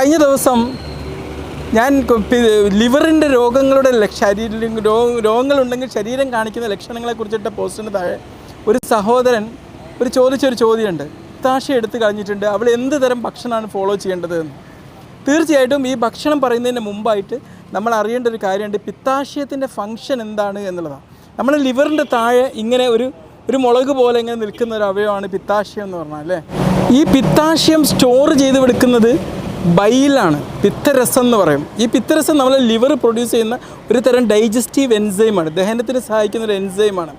കഴിഞ്ഞ ദിവസം ഞാൻ ലിവറിന്റെ രോഗങ്ങളുടെ ശരീരം രോഗങ്ങളുണ്ടെങ്കിൽ ശരീരം കാണിക്കുന്ന ലക്ഷണങ്ങളെ കുറിച്ചിട്ട പോസ്റ്റിന് താഴെ ഒരു സഹോദരൻ ഒരു ചോദിച്ചൊരു ചോദ്യമുണ്ട്. താഷ എടുത്ത് കളഞ്ഞിട്ടുണ്ട്. അവൾ എന്ത് തരം ഭക്ഷണമാണ് ഫോളോ ചെയ്യേണ്ടത് എന്ന്. തീർച്ചയായിട്ടും ഈ ഭക്ഷണം പറയുന്നതിന് മുമ്പായിട്ട് നമ്മൾ അറിയേണ്ട ഒരു കാര്യമുണ്ട്. പിത്താശയത്തിന്റെ ഫങ്ഷൻ എന്താണ് എന്നുള്ളതാണ് നമ്മൾ ലിവറിന്റെ താഴെ ഇങ്ങനെ ഒരു ഒരു മുളക് പോലെ ഇങ്ങനെ നിൽക്കുന്ന ഒരു അവയവമാണ് പിത്താശയം എന്ന് പറഞ്ഞാൽ അല്ലേ? ഈ പിത്താശയം സ്റ്റോർ ചെയ്ത് വെക്കുന്നത് ബൈലാണ് പിത്തരസം എന്ന് പറയും. ഈ പിത്തരസം നമ്മൾ ലിവർ പ്രൊഡ്യൂസ് ചെയ്യുന്ന ഒരു തരം ഡൈജസ്റ്റീവ് എൻസൈമാണ്. ദഹനത്തിന് സഹായിക്കുന്ന ഒരു എൻസൈമാണ്.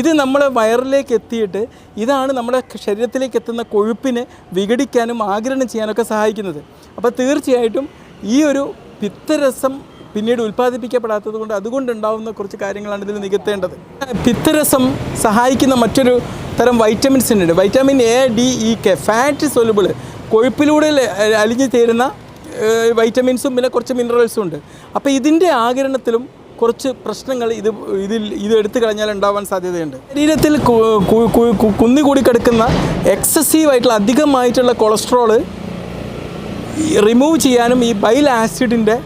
ഇത് നമ്മൾ വയറിലേക്ക് എത്തിയിട്ട് ഇതാണ് നമ്മുടെ ശരീരത്തിലേക്ക് എത്തുന്ന കൊഴുപ്പിനെ വിഘടിക്കാനും ആഗിരണം ചെയ്യാനൊക്കെ സഹായിക്കുന്നത്. അപ്പോൾ തീർച്ചയായിട്ടും ഈ ഒരു പിത്തരസം പിന്നീട് ഉൽപ്പാദിപ്പിക്കപ്പെടാത്തത് കൊണ്ട് അതുകൊണ്ടുണ്ടാവുന്ന കുറച്ച് കാര്യങ്ങളാണ് ഇതിൽ നികത്തേണ്ടത്. പിത്തരസം സഹായിക്കുന്ന മറ്റൊരു തരം വൈറ്റമിൻസിനുണ്ട് vitamin A D E K. Fat soluble കൊഴുപ്പിലൂടെ അലിഞ്ഞു ചേരുന്ന വൈറ്റമിൻസും പിന്നെ കുറച്ച് മിനറൽസും ഉണ്ട്. അപ്പോൾ ഇതിന്റെ ആകിരണത്തിലും കുറച്ച് പ്രശ്നങ്ങൾ ഇത് ഇതിൽ ഇത് എടുത്തു കളഞ്ഞാൽ ഉണ്ടാവാൻ സാധ്യതയുണ്ട്. ശരീരത്തിൽ കുന്നി കു- കു- കു- കുന്നിക്കൂടി കിടക്കുന്ന എക്സസീവ് ആയിട്ടുള്ള അധികമായിട്ടുള്ള കൊളസ്ട്രോൾ റിമൂവ് ചെയ്യാനും ഈ ബൈൽ ആസിഡിന്റെ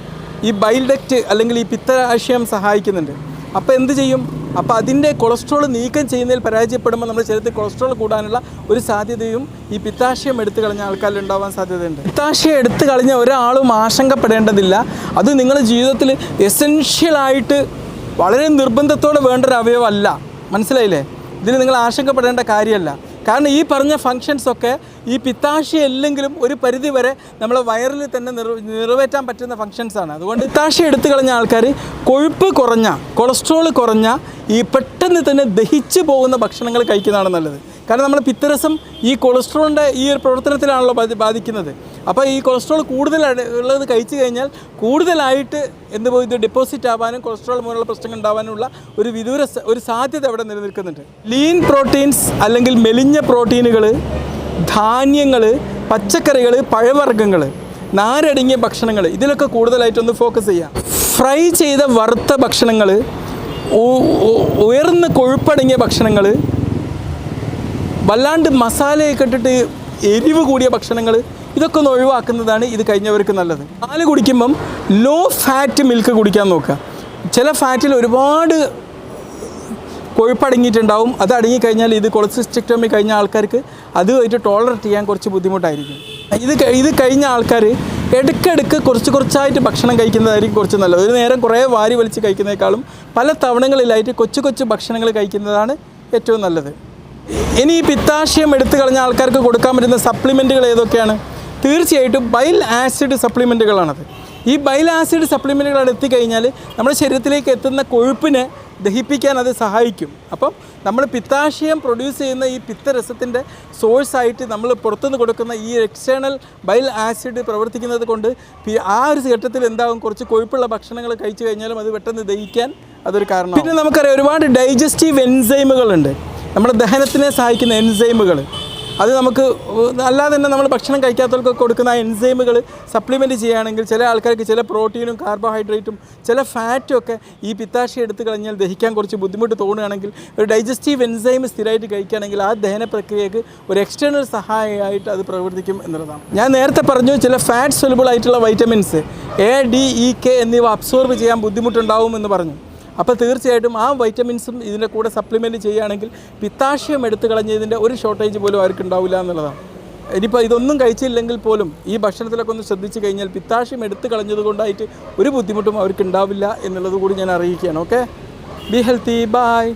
ഈ ബൈൽ ഡക്റ്റ് അല്ലെങ്കിൽ ഈ പിത്തരാശയം സഹായിക്കുന്നുണ്ട്. അപ്പോൾ എന്ത് ചെയ്യും? അപ്പോൾ അതിന്റെ കൊളസ്ട്രോൾ നീക്കം ചെയ്യുന്നതിൽ പരാജയപ്പെടുമ്പോൾ നമ്മുടെ ശരീരത്തിൽ കൊളസ്ട്രോൾ കൂടാനുള്ള ഒരു സാധ്യതയും ഈ പിത്താശയം എടുത്തു കളഞ്ഞ ആൾക്കാരിൽ ഉണ്ടാവാൻ സാധ്യതയുണ്ട്. പിത്താശയം എടുത്തു കളഞ്ഞ ഒരാളും ആശങ്കപ്പെടേണ്ടതില്ല. അത് നിങ്ങളുടെ ജീവിതത്തിൽ എസെൻഷ്യലായിട്ട് വളരെ നിർബന്ധത്തോടെ വേണ്ട ഒരു അവയവമല്ല. മനസ്സിലായില്ലേ? ഇതിന് നിങ്ങൾ ആശങ്കപ്പെടേണ്ട കാര്യമല്ല. കാരണം ഈ പറഞ്ഞ ഫങ്ഷൻസൊക്കെ ഈ പിത്താശി അല്ലെങ്കിലും ഒരു പരിധി വരെ നമ്മളെ വയറിൽ തന്നെ നിറ- നിറവേറ്റാൻ പറ്റുന്ന ഫങ്ഷൻസാണ് അതുകൊണ്ട് പിത്താശി എടുത്തു കളഞ്ഞ ആൾക്കാർ കൊഴുപ്പ് കുറഞ്ഞ കൊളസ്ട്രോൾ കുറഞ്ഞ ഈ പെട്ടെന്ന് തന്നെ ദഹിച്ചു പോകുന്ന ഭക്ഷണങ്ങൾ കഴിക്കുന്നതാണ് നല്ലത്. കാരണം നമ്മൾ പിത്തരസം ഈ കൊളസ്ട്രോളിന്റെ ഈ ഒരു പ്രവർത്തനത്തിലാണല്ലോ ബാധി ബാധിക്കുന്നത്. അപ്പോൾ ഈ കൊളസ്ട്രോൾ കൂടുതൽ ഉള്ളത് കഴിച്ചു കഴിഞ്ഞാൽ കൂടുതലായിട്ട് എന്ത് ഇത് ഡെപ്പോസിറ്റ് ആവാനും കൊളസ്ട്രോൾ മൂലമുള്ള പ്രശ്നങ്ങൾ ഉണ്ടാവാനുള്ള ഒരു വിദൂര ഒരു സാധ്യത അവിടെ നിലനിൽക്കുന്നുണ്ട്. ലീൻ പ്രോട്ടീൻസ് അല്ലെങ്കിൽ മെലിഞ്ഞ പ്രോട്ടീനുകൾ ധാന്യങ്ങൾ പച്ചക്കറികൾ പഴവർഗങ്ങൾ നാരടങ്ങിയ ഭക്ഷണങ്ങൾ ഇതിലൊക്കെ കൂടുതലായിട്ടൊന്ന് ഫോക്കസ് ചെയ്യാം. ഫ്രൈ ചെയ്ത വറുത്ത ഭക്ഷണങ്ങൾ ഉയർന്ന കൊഴുപ്പടങ്ങിയ ഭക്ഷണങ്ങൾ വല്ലാണ്ട് മസാലയൊക്കെ ഇട്ടിട്ട് എരിവ് കൂടിയ ഭക്ഷണങ്ങൾ ഇതൊക്കെ ഒന്ന് ഒഴിവാക്കുന്നതാണ് ഇത് കഴിഞ്ഞവർക്ക് നല്ലത്. പാൽ കുടിക്കുമ്പം ലോ ഫാറ്റ് മിൽക്ക് കുടിക്കാൻ നോക്കുക. ചില ഫാറ്റിൽ ഒരുപാട് കൊഴുപ്പടങ്ങിയിട്ടുണ്ടാവും. അത് അടങ്ങിക്കഴിഞ്ഞാൽ ഇത് കൊളസിസ്റ്റക്ടോമി കഴിഞ്ഞ ആൾക്കാർക്ക് അതുമായിട്ട് ടോളറേറ്റ് ചെയ്യാൻ കുറച്ച് ബുദ്ധിമുട്ടായിരിക്കും. ഇത് ഇത് കഴിഞ്ഞ ആൾക്കാർ ഇടയ്ക്കിടയ്ക്ക് കുറച്ച് കുറച്ചായിട്ട് ഭക്ഷണം കഴിക്കുന്നതായിരിക്കും കുറച്ച് നല്ലത്. ഒരു നേരം കുറേ വാരി വലിച്ച് കഴിക്കുന്നതിനേക്കാളും പല തവണകളിലായിട്ട് കൊച്ചു കൊച്ചു ഭക്ഷണങ്ങൾ കഴിക്കുന്നതാണ് ഏറ്റവും നല്ലത്. ഇനി ഈ പിത്താശയം എടുത്തു കളഞ്ഞ ആൾക്കാർക്ക് കൊടുക്കാൻ പറ്റുന്ന സപ്ലിമെന്റുകൾ ഏതൊക്കെയാണ്? തീർച്ചയായിട്ടും ബൈൽ ആസിഡ് സപ്ലിമെന്റുകളാണത്. ഈ ബൈൽ ആസിഡ് സപ്ലിമെന്റുകൾ എത്തിക്കഴിഞ്ഞാൽ നമ്മുടെ ശരീരത്തിലേക്ക് എത്തുന്ന കൊഴുപ്പിനെ ദഹിപ്പിക്കാൻ അത് സഹായിക്കും. അപ്പം നമ്മൾ പിത്താശയം പ്രൊഡ്യൂസ് ചെയ്യുന്ന ഈ പിത്തരസത്തിന്റെ സോഴ്സായിട്ട് നമ്മൾ പുറത്തുനിന്ന് കൊടുക്കുന്ന ഈ എക്സ്റ്റേണൽ ബൈൽ ആസിഡ് പ്രവർത്തിക്കുന്നത് കൊണ്ട് ആ ഒരു ഘട്ടത്തിൽ എന്താകും കുറച്ച് കൊഴുപ്പുള്ള ഭക്ഷണങ്ങൾ കഴിച്ചു കഴിഞ്ഞാലും അത് പെട്ടെന്ന് ദഹിക്കാൻ അതൊരു കാരണം പിന്നെ നമുക്കറിയാം ഒരുപാട് ഡൈജസ്റ്റീവ് എൻസൈമുകളുണ്ട് നമ്മുടെ ദഹനത്തിനെ സഹായിക്കുന്ന എൻസൈമുകൾ അത് നമുക്ക് അല്ലാതെ തന്നെ നമ്മൾ ഭക്ഷണം കഴിക്കാത്തവർക്ക് കൊടുക്കുന്ന എൻസൈമുകൾ സപ്ലിമെന്റ് ചെയ്യുകയാണെങ്കിൽ ചില ആൾക്കാർക്ക് ചില പ്രോട്ടീനും കാർബോഹൈഡ്രേറ്റും ചില ഫാറ്റും ഒക്കെ ഈ പിത്താശി എടുത്തു കഴിഞ്ഞാൽ ദഹിക്കാൻ കുറച്ച് ബുദ്ധിമുട്ട് തോന്നുകയാണെങ്കിൽ ഒരു ഡൈജസ്റ്റീവ് എൻസൈം സ്ഥിരമായിട്ട് കഴിക്കുകയാണെങ്കിൽ ആ ദഹന പ്രക്രിയക്ക് ഒരു എക്സ്റ്റേണൽ സഹായമായിട്ട് അത് പ്രവർത്തിക്കും എന്നുള്ളതാണ്. ഞാൻ നേരത്തെ പറഞ്ഞു ചില ഫാറ്റ് സൊലബിൾ ആയിട്ടുള്ള vitamins A D E K എന്നിവ അബ്സോർബ് ചെയ്യാൻ ബുദ്ധിമുട്ടുണ്ടാവും എന്ന് പറഞ്ഞു. അപ്പോൾ തീർച്ചയായിട്ടും ആ വൈറ്റമിൻസും ഇതിന്റെ കൂടെ സപ്ലിമെന്റ് ചെയ്യുകയാണെങ്കിൽ പിത്താശയം എടുത്തു കളഞ്ഞതിന്റെ ഒരു ഷോർട്ടേജ് പോലും അവർക്ക് ഉണ്ടാവില്ല എന്നുള്ളതാണ്. ഇനിയിപ്പോൾ ഇതൊന്നും കഴിച്ചില്ലെങ്കിൽ പോലും ഈ ഭക്ഷണത്തിലൊക്കെ ഒന്ന് ശ്രദ്ധിച്ചു കഴിഞ്ഞാൽ പിത്താശയം എടുത്തു കളഞ്ഞതുകൊണ്ടായിട്ട് ഒരു ബുദ്ധിമുട്ടും അവർക്ക് ഉണ്ടാവില്ല എന്നുള്ളത് കൂടി ഞാൻ അറിയിക്കുകയാണ്. Okay be healthy by